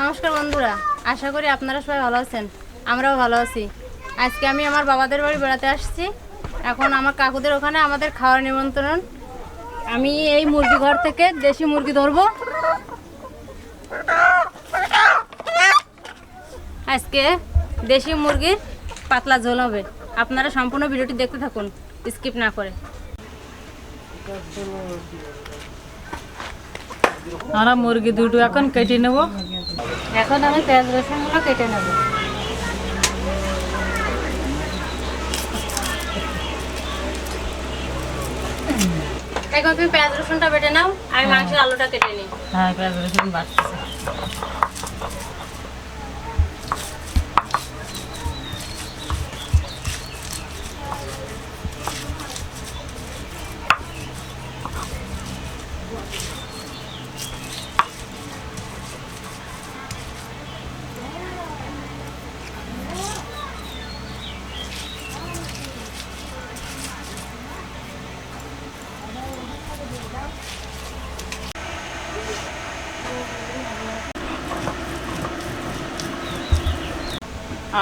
নমস্কার বন্ধুরা, আশা করি আপনারা সবাই ভালো আছেন। আমরাও ভালো আছি। আজকে আমি আমার বাবাদের বাড়ি বেড়াতে আসছি। এখন আমার কাকুদের ওখানে আমাদের খাওয়ার নিমন্ত্রণ। আমি এই মুরগি ঘর থেকে দেশি মুরগি ধরবো। আজকে দেশি মুরগির পাতলা ঝোল হবে। আপনারা সম্পূর্ণ ভিডিওটি দেখতে থাকুন, স্কিপ না করে। আমরা মুরগি দুটো এখন কেটে নেব। এখন আমি পেঁয়াজ রসুনগুলো কেটে নেব। এখন তুমি পেঁয়াজ রসুনটা বেটে নাও, আমি মাংসের আলুটা কেটে নিই। হ্যাঁ পেঁয়াজ রসুন বাড়তেছে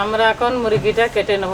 আমরা এখন মুরগিটা কেটে নেব।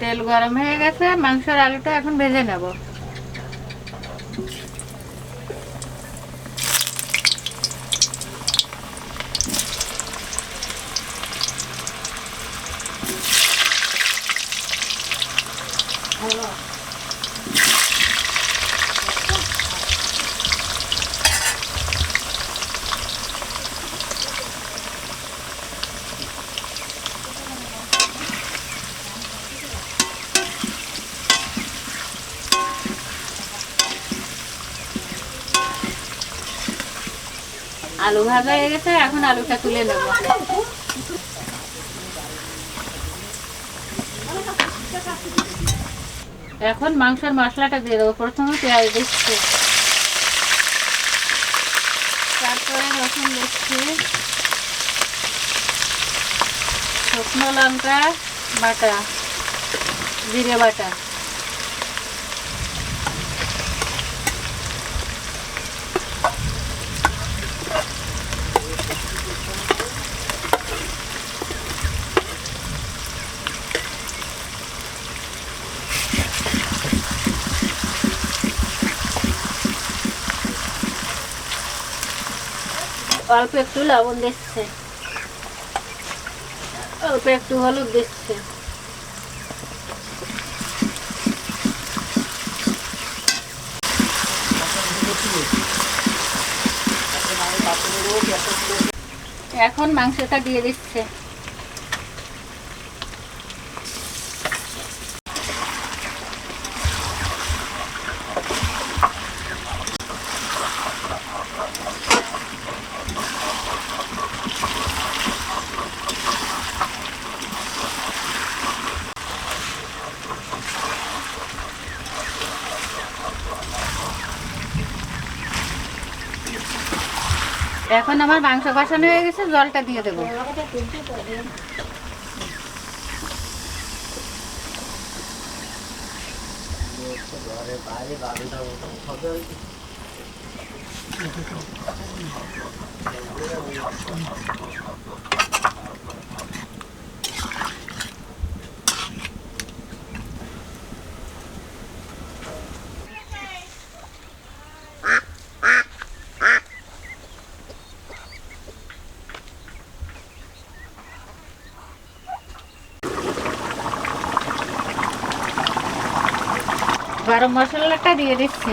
তেল গরম হয়ে গেছে মাংসের আলুটা এখন ভেজে নেব। আলু ভাজা হয়ে গেছে, এখন আলুটা তুলে নেব। এখন মাংসের মশলাটা দিয়ে দেবো। প্রথমে পেঁয়াজ দিচ্ছি। তারপরে রসুন দিচ্ছি। শুকনো লঙ্কা বাটা, জিরে বাটা। অল্প একটু লবণ দিচ্ছে। অল্প একটু হলুদ দিচ্ছে। এখন মাংসটা দিয়ে দিচ্ছে। এখন আমার মাংস কষানো হয়ে গেছে জলটা দিয়ে দেবো। গরম মশলাটা দিয়ে দিচ্ছি।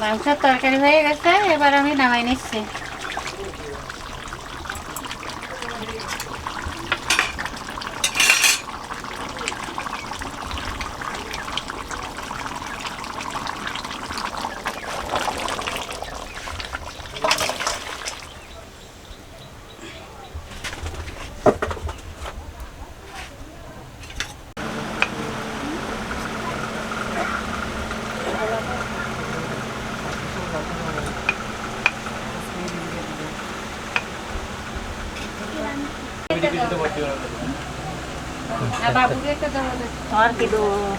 মাংসের তরকারি হয়ে গেছে এবার আমি নামাই নিচ্ছি। আর না। আর কি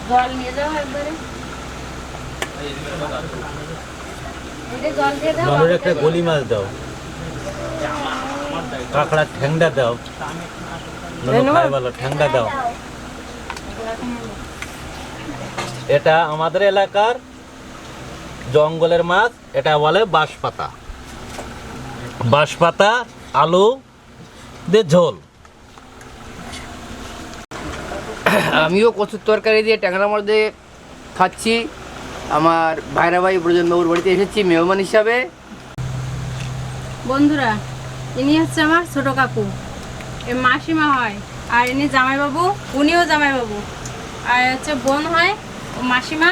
জল নিয়ে যাও একবারে। এটা জল দিয়ে দাও জলের একটা গলি মাছ দাও। কাঁকড়ার ঠ্যাংটা দাও। খাই দাও। এটা আমাদের এলাকার জঙ্গলের মাছ এটা বলে বাঁশপাতা। বাঁশপাতা আলু দিয়ে ঝোল। আমিও কচুর তরকারি দিয়ে ট্যাংরা মাছ দিয়ে খাচ্ছি। আমার ভাইরা ভাই ব্রজনবাবুর বাড়িতে এসেছি মেহমান হিসাবে। বন্ধুরা ইনি হচ্ছে আমার ছোট কাকু। এ মাসিমা হয় আর ইনি জামাইবাবু উনিও জামাইবাবু। আর হচ্ছে বোন হয় ও মাসিমা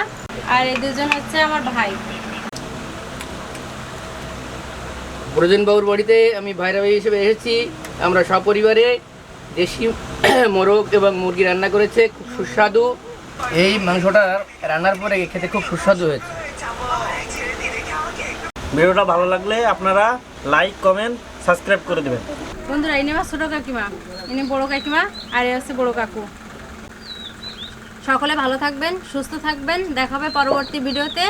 আর এই দুজন হচ্ছে আমার ভাই। ব্রজনবাবুর বাড়িতে আমি ভাইরা ভাই হিসেবে এসেছি আমরা সপরিবারে দেশি মোরগ এবং মুরগি রান্না করেছে খুব সুস্বাদু। এই মাংসটা রান্নার পরে খেতে খুব সুস্বাদু হয়েছে। ভিডিওটা ভালো লাগলে আপনারা লাইক কমেন্ট সাবস্ক্রাইব করে দেবেন। বন্ধুরা ইনি আমার ছোট কাকিমা। ইনি বড় কাকিমা আর এ হচ্ছে বড় কাকু। সকলে ভালো থাকবেন সুস্থ থাকবেন। দেখাবে পরবর্তী ভিডিওতে।